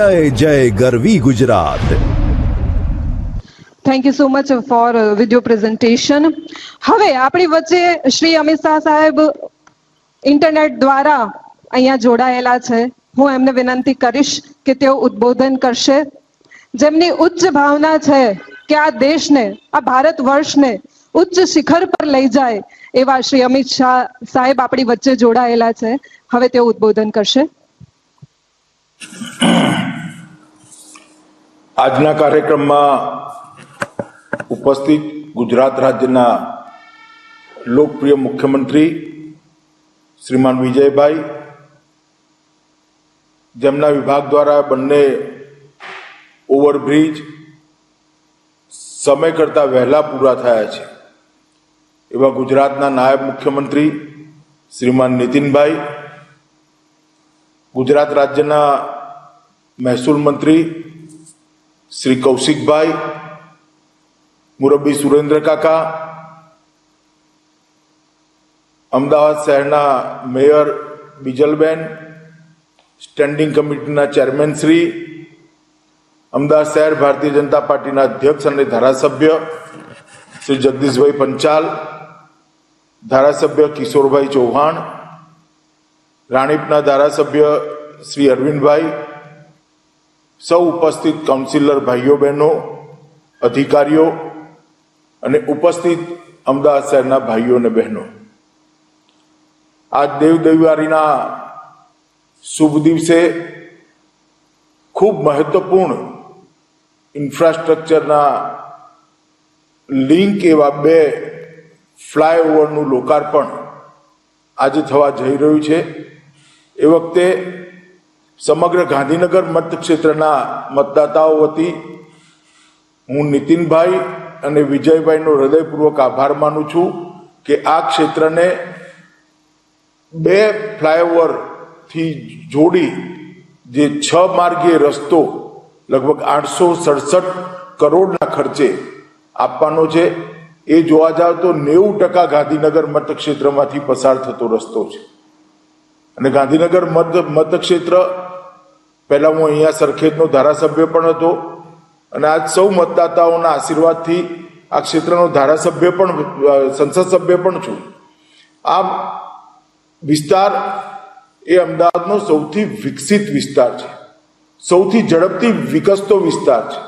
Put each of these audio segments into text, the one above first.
જય જય ગરવી Gujarat. Thank you so much for video presentation હવે આપણી વચ્ચે શ્રી અમિત શાહ સાહેબ ઇન્ટરનેટ દ્વારા અહીંયા જોડાયેલા છે. હું એમને વિનંતી કરીશ કે તેઓ ઉદ્બોધન કરશે. જેમની ઉચ્ચ ભાવના છે કે આ દેશને, આ ભારત વર્ષને ઉચ્ચ શિખર પર લઈ જાય એવા શ્રી અમિત શાહ સાહેબ આપણી વચ્ચે જોડાયેલા છે. હવે તેઓ ઉદ્બોધન કરશે. આજના કાર્યક્રમમાં ઉપસ્થિત ગુજરાત રાજ્યના લોકપ્રિય મુખ્યમંત્રી શ્રીમાન વિજયભાઈ, જેમના વિભાગ દ્વારા બંને ઓવરબ્રિજ સમય કરતાં વહેલા પૂરા થયા છે. એવા ગુજરાતના નાયબ મુખ્યમંત્રી શ્રીમાન નીતિનભાઈ, ગુજરાત રાજ્યના મહેસૂલ મંત્રી શ્રી કૌશિકભાઈ મુરબ્બી સુરેન્દ્ર કાકા અમદાવાદ શહેરના મેયર બિજલબેન સ્ટેન્ડિંગ કમિટીના ચેરમેન શ્રી અમદાવાદ શહેર ભારતીય જનતા પાર્ટીના અધ્યક્ષ અને ધારાસભ્ય શ્રી જગદીશભાઈ પંચાલ ધારાસભ્ય કિશોરભાઈ ચૌહાણ, રાણીપના ધારાસભ્ય શ્રી અરવિંદભાઈ સૌ ઉપસ્થિત કાઉન્સિલર ભાઈઓ, બહેનો, અધિકારીઓ અને ઉપસ્થિત અમદાવાદ શહેરના ભાઈઓ અને બહેનો. આ દેવ દિવાળીના શુભ દિવસે ખૂબ મહત્વપૂર્ણ ઇન્ફ્રાસ્ટ્રક્ચરના લિંક એવા બે ફ્લાયઓવરનું લોકાર્પણ આજે થવા જઈ રહ્યું છે. એ વખતે સમગ્ર ગાંધીનગર મતક્ષેત્રના મતદાતાઓ વતી હું નીતિનભાઈ અને વિજયભાઈનો હૃદયપૂર્વક આભાર માનું છું કે આ ક્ષેત્રને બે ફ્લાયઓવરથી જોડી જે છ માર્ગીય રસ્તો, લગભગ આઠસો સડસઠ કરોડના ખર્ચે આપવાનો છે, એ જોવા જાવ તો નેવું ટકા ગાંધીનગર મતક્ષેત્રમાંથી પસાર થતો રસ્તો છે. અને ગાંધીનગર મત મતક્ષેત્ર પહેલા હું અહીંયા સરખેજનો ધારાસભ્ય પણ હતો અને આજ સૌ મતદાતાઓના આશીર્વાદથી આ ક્ષેત્રનો ધારાસભ્ય પણ સંસદ સભ્ય પણ છું. આ વિસ્તાર એ અમદાવાદનો સૌથી વિકસિત વિસ્તાર છે. સૌથી ઝડપથી વિકસતો વિસ્તાર છે.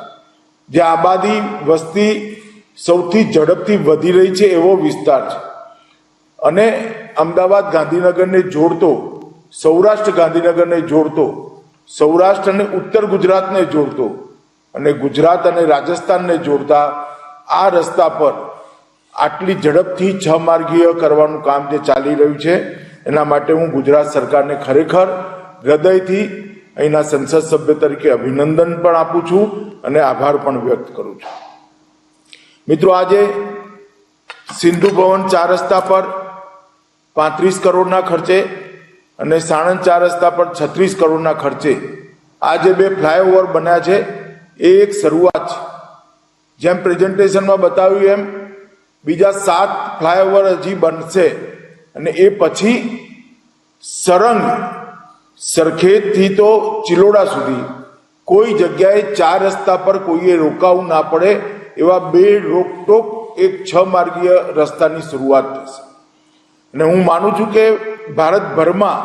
જ્યાં આબાદી વસ્તી સૌથી ઝડપથી વધી રહી છે એવો વિસ્તાર છે. અને અમદાવાદ ગાંધીનગરને જોડતો, સૌરાષ્ટ્ર ગાંધીનગરને જોડતો સૌરાષ્ટ્ર અને ઉત્તર ગુજરાતને જોડતો અને ગુજરાત અને રાજસ્થાનને જોડતા આ રસ્તા પર આટલી ઝડપથી છ માર્ગીય કરવાનું કામ જે ચાલી રહ્યું છે, એના માટે હું ગુજરાત સરકારને ખરેખર હૃદયથી અહીંના સંસદ સભ્ય તરીકે અભિનંદન પણ આપું છું અને આભાર પણ વ્યક્ત કરું છું. મિત્રો, આજે સિંધુ ભવન ચાર રસ્તા પર પાંત્રીસ કરોડના ખર્ચે અને સાણંદ ચાર રસ્તા પર છત્રીસ કરોડના ખર્ચે આ જે બે ફ્લાયઓવર બન્યા છે, એ એક શરૂઆત છે. જેમ પ્રેઝન્ટેશનમાં બતાવ્યું એમ, બીજા સાત ફ્લાયઓવર હજી બનશે અને એ પછી સરંગ, સરખેજથી તો ચિલોડા સુધી. કોઈ જગ્યાએ ચાર રસ્તા પર કોઈએ રોકાવું ના પડે એવા બે રોકટોક એક છ માર્ગીય રસ્તાની શરૂઆત થશે. અને હું માનું છું કે ભારતભરમાં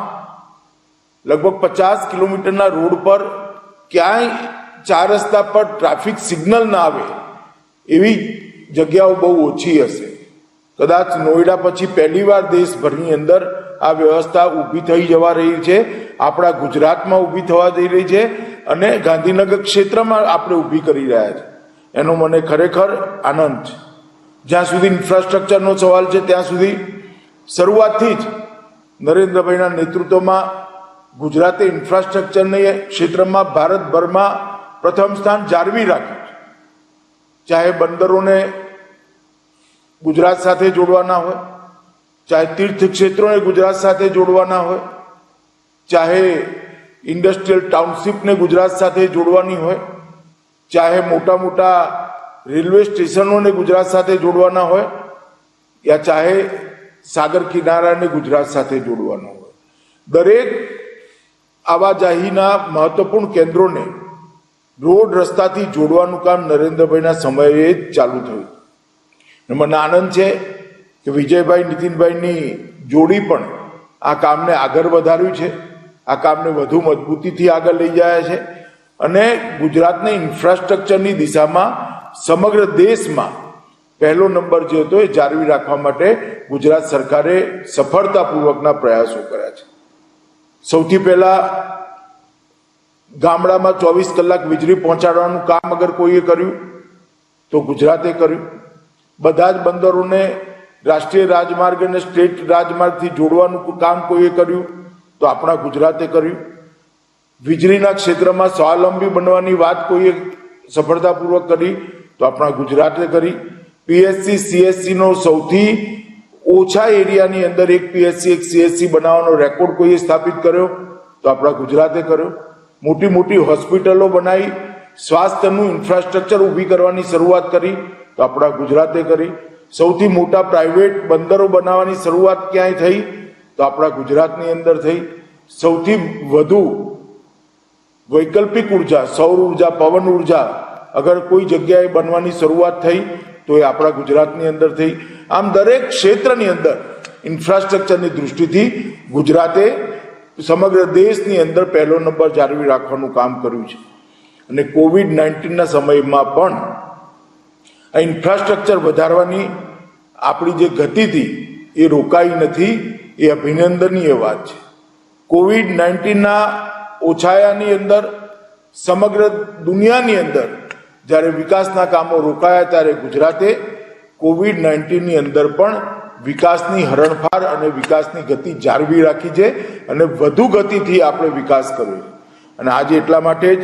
લગભગ પચાસ કિલોમીટરના રોડ પર ક્યાંય ચાર રસ્તા પર ટ્રાફિક સિગ્નલ ના આવે, એવી જગ્યાઓ બહુ ઓછી હશે. કદાચ નોઈડા પછી પહેલીવાર દેશભરની અંદર આ વ્યવસ્થા ઊભી થઈ જવા રહી છે, આપણા ગુજરાતમાં ઊભી થવા જઈ રહી છે અને ગાંધીનગર ક્ષેત્રમાં આપણે ઊભી કરી રહ્યા છે. એનો મને ખરેખર આનંદ છે. જ્યાં સુધી ઇન્ફ્રાસ્ટ્રક્ચરનો સવાલ છે, ત્યાં સુધી શરૂઆતથી જ નરેન્દ્રભાઈના નેતૃત્વમાં ગુજરાતે ઇન્ફ્રાસ્ટ્રક્ચરને ક્ષેત્રમાં ભારતભરમાં પ્રથમ સ્થાન જાળવી રાખ્યું છે. ચાહે બંદરોને ગુજરાત સાથે જોડવાના હોય, ચાહે તીર્થ ક્ષેત્રોને ગુજરાત સાથે જોડવાના હોય, ચાહે ઇન્ડસ્ટ્રીયલ ટાઉનશીપને ગુજરાત સાથે જોડવાની હોય, ચાહે મોટા મોટા રેલવે સ્ટેશનોને ગુજરાત સાથે જોડવાના હોય, યા ચાહે સાગર કિનારાને ગુજરાત સાથે જોડવાનો હોય. દરેક આવાજાહીના મહત્વપૂર્ણ કેન્દ્રોને રોડ રસ્તાથી જોડવાનું કામ નરેન્દ્રભાઈના સમયે જ ચાલુ થયું. મને આનંદ છે કે વિજયભાઈ, નીતિનભાઈની જોડી પણ આ કામને આગળ વધાર્યું છે. આ કામને વધુ મજબૂતીથી આગળ લઈ જાય છે. અને ગુજરાતને ઇન્ફ્રાસ્ટ્રક્ચરની દિશામાં સમગ્ર દેશમાં પહેલો નંબર જે હતો એ જાળવી રાખવા માટે ગુજરાત સરકારે સફળતાપૂર્વકના પ્રયાસો કર્યા છે. સૌથી પહેલા ગામડામાં ચોવીસ કલાક વીજળી પહોંચાડવાનું કામ અગર કોઈએ કર્યું, તો ગુજરાતે કર્યું. બધા જ બંદરોને રાષ્ટ્રીય રાજમાર્ગ અને સ્ટેટ રાજમાર્ગથી જોડવાનું કામ કોઈએ કર્યું, તો આપણા ગુજરાતે કર્યું. વીજળીના ક્ષેત્રમાં સ્વાવલંબી બનવાની વાત કોઈએ સફળતાપૂર્વક કરી, તો આપણા ગુજરાતે કરી. પીએસસી સીએસસીનો સૌથી ઓછા એરિયાની અંદર એક પીએસસી એક સીએસસી બનાવવાનો રેકોર્ડ કોઈએ સ્થાપિત કર્યો? તો આપણા ગુજરાતે કર્યો. મોટી મોટી હોસ્પિટલો બનાવી, સ્વાસ્થ્યનું ઇન્ફ્રાસ્ટ્રક્ચર ઊભી કરવાની શરૂઆત કરી, તો આપણા ગુજરાતે કરી. સૌથી મોટા પ્રાઇવેટ બંદરો બનાવવાની શરૂઆત ક્યાંય થઈ? તો આપણા ગુજરાતની અંદર થઈ. સૌથી વધુ વૈકલ્પિક ઊર્જા, સૌર ઊર્જા, પવન ઊર્જા અગર કોઈ જગ્યાએ બનવાની શરૂઆત થઈ તો એ આપણા ગુજરાતની અંદર થઈ આમ દરેક ક્ષેત્રની અંદર ઇન્ફ્રાસ્ટ્રક્ચરની દૃષ્ટિથી ગુજરાતે સમગ્ર દેશની અંદર પહેલો નંબર જાળવી રાખવાનું કામ કર્યું છે. અને કોવિડ નાઇન્ટીનના સમયમાં પણ આ ઇન્ફ્રાસ્ટ્રક્ચર વધારવાની આપણી જે ગતિ હતી એ રોકાઈ નથી, એ અભિનંદનીય વાત છે. કોવિડ નાઇન્ટીનના ઓછાયાની અંદર, સમગ્ર દુનિયાની અંદર જ્યારે વિકાસના કામો રોકાયા ત્યારે ગુજરાતે કોવિડ નાઇન્ટીનની અંદર પણ વિકાસની હરણફાર અને વિકાસની ગતિ જાળવી રાખી છે અને વધુ ગતિથી આપણે વિકાસ કર્યો અને આજે એટલા માટે જ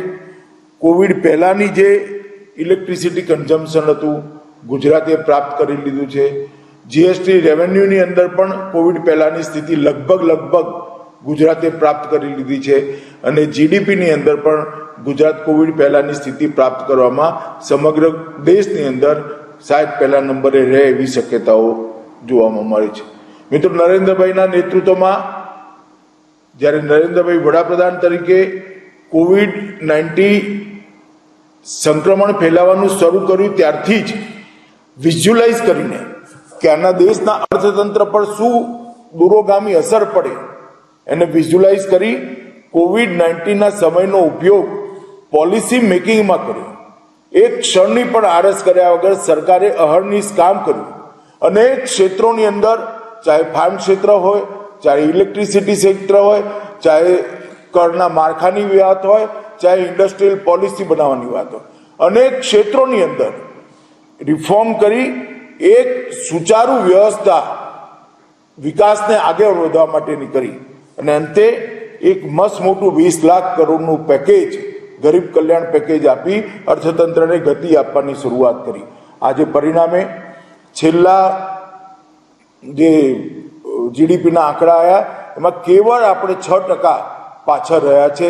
કોવિડ પહેલાંની જે ઇલેક્ટ્રિસિટી કન્ઝમ્પશન હતું, ગુજરાતે પ્રાપ્ત કરી લીધું છે. જીએસટી રેવન્યુની અંદર પણ કોવિડ પહેલાંની સ્થિતિ લગભગ લગભગ ગુજરાતે પ્રાપ્ત કરી લીધી છે. અને જીડીપીની અંદર પણ ગુજરાત કોવિડ પહેલાની સ્થિતિ પ્રાપ્ત કરવામાં સમગ્ર દેશની અંદર સાહેબ પહેલા નંબરે રહે એવી શક્યતાઓ જોવામાં મળે છે. મિત્રો, નરેન્દ્રભાઈના નેતૃત્વમાં જ્યારે નરેન્દ્રભાઈ વડાપ્રધાન તરીકે કોવિડ નાઇન્ટી સંક્રમણ ફેલાવાનું શરૂ કર્યું ત્યારથી જ વિઝ્યુલાઇઝ કરીને કે આના દેશના અર્થતંત્ર પર શું દૂરોગામી અસર પડે, એને વિઝ્યુલાઇઝ કરી કોવિડ નાઇન્ટીનના સમયનો ઉપયોગ પોલિસી મેકિંગમાં કર્યું. એક ક્ષણની પણ આરસ કર્યા વગર સરકારે અહર્નિશ કામ કર્યું. અનેક ક્ષેત્રોની અંદર, ચાહે ફાર્મ ક્ષેત્ર હોય, ચાહે ઇલેક્ટ્રિસિટી ક્ષેત્ર હોય, ચાહે કરના માળખાની વાત હોય, ચાહે ઇન્ડસ્ટ્રીયલ પોલિસી બનાવવાની વાત હોય. અનેક ક્ષેત્રોની અંદર રિફોર્મ કરી એક સુચારુ વ્યવસ્થા વિકાસને આગળ વધવા માટેની કરી. અને અંતે એક મસ્ત મોટું વીસ લાખ કરોડનું પેકેજ ગરીબ કલ્યાણ પેકેજ આપી અર્થતંત્રને ગતિ આપવાની શરૂઆત કરી. આજે પરિણામે છેલ્લા જે જીડીપીના આંકડા આવ્યા એમાં કેવળ આપણે છ ટકા પાછળ રહ્યા છે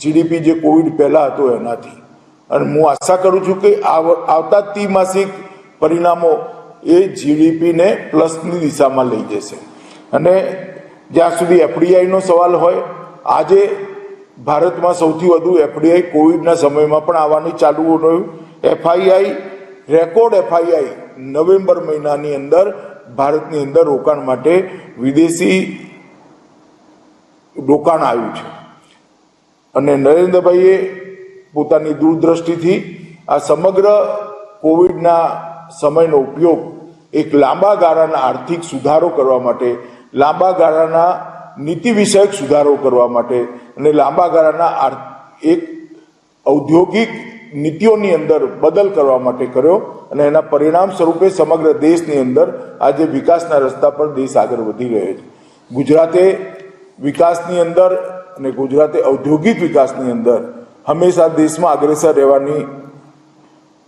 જીડીપી જે કોવિડ પહેલાં હતો એનાથી. અને હું આશા કરું છું કે આવતા ત્રિમાસિક પરિણામો એ જીડીપીને પ્લસની દિશામાં લઈ જશે. અને જ્યાં સુધી એફડીઆઈનો સવાલ હોય, આજે ભારતમાં સૌથી વધુ એફડીઆઈ કોવિડના સમયમાં પણ આવવાની ચાલુ રહ્યું. એફઆઈઆઈ રેકોર્ડ એફઆઈઆઈ નવેમ્બર મહિનાની અંદર ભારતની અંદર રોકાણ માટે વિદેશી રોકાણ આવ્યું છે. અને નરેન્દ્રભાઈએ પોતાની દૂરદ્રષ્ટિથી આ સમગ્ર કોવિડના સમયનો ઉપયોગ એક લાંબા ગાળાના આર્થિક સુધારો કરવા માટે લાંબા ગાળાના નીતિ વિષયક સુધારો કરવા માટે અને લાંબા ગાળાના એક ઔદ્યોગિક નીતિઓની અંદર બદલ કરવા માટે કર્યો અને એના પરિણામ સ્વરૂપે સમગ્ર દેશની અંદર આજે વિકાસના રસ્તા પર દેશ આગળ વધી રહ્યો છે. ગુજરાતે વિકાસની અંદર અને ગુજરાતે ઔદ્યોગિક વિકાસની અંદર હંમેશા દેશમાં અગ્રેસર રહેવાની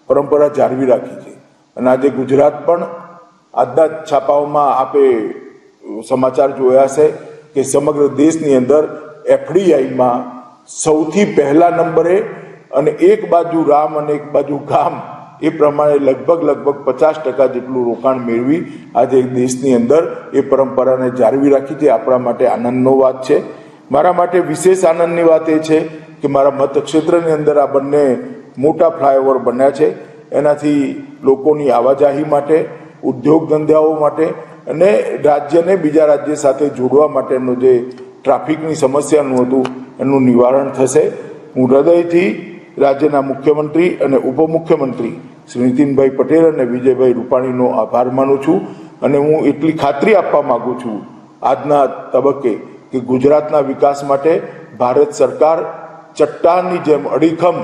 પરંપરા જાળવી રાખી છે. અને આજે ગુજરાત પણ આજના છાપાઓમાં આપે સમાચાર જોયા છે કે સમગ્ર દેશની અંદર એફડીઆઈમાં સૌથી પહેલા નંબરે અને એક બાજુ રામ અને એક બાજુ ગામ એ પ્રમાણે લગભગ લગભગ પચાસ ટકા જેટલું રોકાણ મેળવી આજે દેશની અંદર એ પરંપરાને જાળવી રાખી છે. આપણા માટે આનંદનો વાત છે. મારા માટે વિશેષ આનંદની વાત એ છે કે મારા મતક્ષેત્રની અંદર આ બંને મોટા ફ્લાયઓવર બન્યા છે. એનાથી લોકોની આવાજાહી માટે ઉદ્યોગ ધંધાઓ માટે અને રાજ્યને બીજા રાજ્ય સાથે જોડવા માટેનું જે ટ્રાફિકની સમસ્યાનું હતું, એનું નિવારણ થશે. હું હૃદયથી રાજ્યના મુખ્યમંત્રી અને ઉપમુખ્યમંત્રી શ્રી નીતિનભાઈ પટેલ અને વિજયભાઈ રૂપાણીનો આભાર માનું છું અને હું એટલી ખાતરી આપવા માગું છું આજના તબક્કે કે ગુજરાતના વિકાસ માટે ભારત સરકાર ચટ્ટાનની જેમ અડીખમ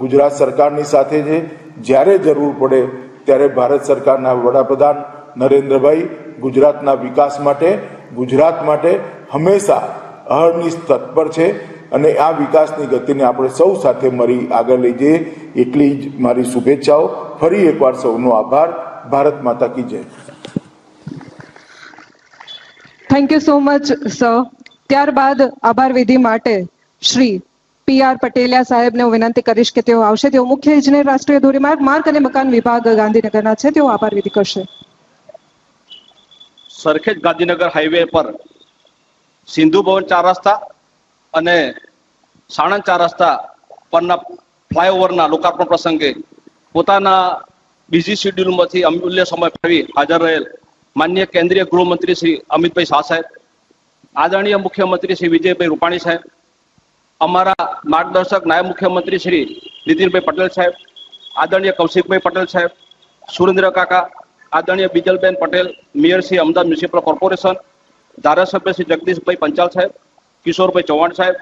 ગુજરાત સરકારની સાથે છે. જ્યારે જરૂર પડે ત્યારે ભારત સરકારના વડાપ્રધાન નરેન્દ્રભાઈ ગુજરાતના વિકાસ માટે, ગુજરાત માટે હંમેશા અહર્નિશ તત્પર છે અને આ વિકાસની ગતિને આપણે સૌ સાથે મળી આગળ લઈ જઈએ એટલી જ મારી શુભેચ્છાઓ. ફરી એકવાર સૌનો આભાર. ભારત માતા કી જય. Thank you so much sir ત્યારબાદ આભાર વિધિ માટે શ્રી પી આર પટેલિયા સાહેબને હું વિનંતી કરીશ કે તેઓ આવશે. તેઓ મુખ્ય ઇજનેર રાષ્ટ્રીય ધોરીમાર્ગ, માર્ગ અને મકાન વિભાગ ગાંધીનગરના છે. તેઓ આભાર વિધિ કરશે. સરખેજ ગાંધીનગર હાઈવે પર સિંધુ ભવન ચાર રસ્તા અને સાણંદ ચાર રસ્તા પરના ફ્લાયઓવરના લોકાર્પણ પ્રસંગે પોતાના બિઝી શેડ્યુલમાંથી અમૂલ્ય સમય ફાળવી હાજર રહેલ માન્ય કેન્દ્રીય ગૃહમંત્રી શ્રી અમિતભાઈ શાહ સાહેબ, આદરણીય મુખ્યમંત્રી શ્રી વિજયભાઈ રૂપાણી સાહેબ, અમારા માર્ગદર્શક નાયબ મુખ્યમંત્રી શ્રી નીતિનભાઈ પટેલ સાહેબ, આદરણીય કૌશિકભાઈ પટેલ સાહેબ, સુરેન્દ્ર કાકા આદરણીય Bijalben Patel, mayor Shri Ahmedabad municipal corporation, ધારાસભ્ય શ્રી જગદીશભાઈ પંચાલ સાહેબ, કિશોરભાઈ ચૌહાણ સાહેબ,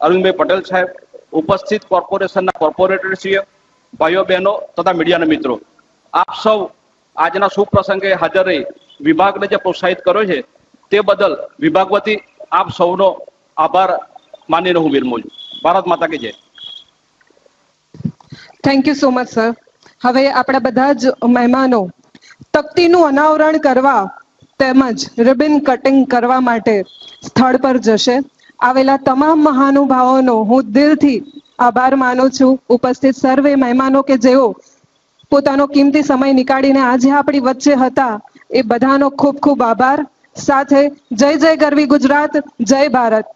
અરવિંદભાઈ પટેલ સાહેબ, ઉપસ્થિત કોર્પોરેશનના કોર્પોરેટરશ્રીઓ ભાઈઓ બહેનો તથા મીડિયાના મિત્રો. આપ સૌ આજના શુભ પ્રસંગે હાજર રહી વિભાગને જે પ્રોત્સાહિત કર્યો છે, તે બદલ વિભાગ વતી આપ સૌનો આભાર માનીને હું વિરમું ભારત માતા કે જય. Thank you so much sir હવે આપણા બધા જ મહેમાનો તકતીનું અનાવરણ કરવા તેમજ રિબિન કટિંગ કરવા માટે સ્થળ પર જશે. આવેલા તમામ મહાનુભાવોનો હું દિલથી આભાર માનું છું. ઉપસ્થિત સર્વે મહેમાનો કે જેઓ પોતાનો કિંમતી સમય નીકાળીને આજે આપણી વચ્ચે હતા, એ બધાનો ખૂબ ખૂબ આભાર. સાથે જય જય ગરવી ગુજરાત, જય ભારત.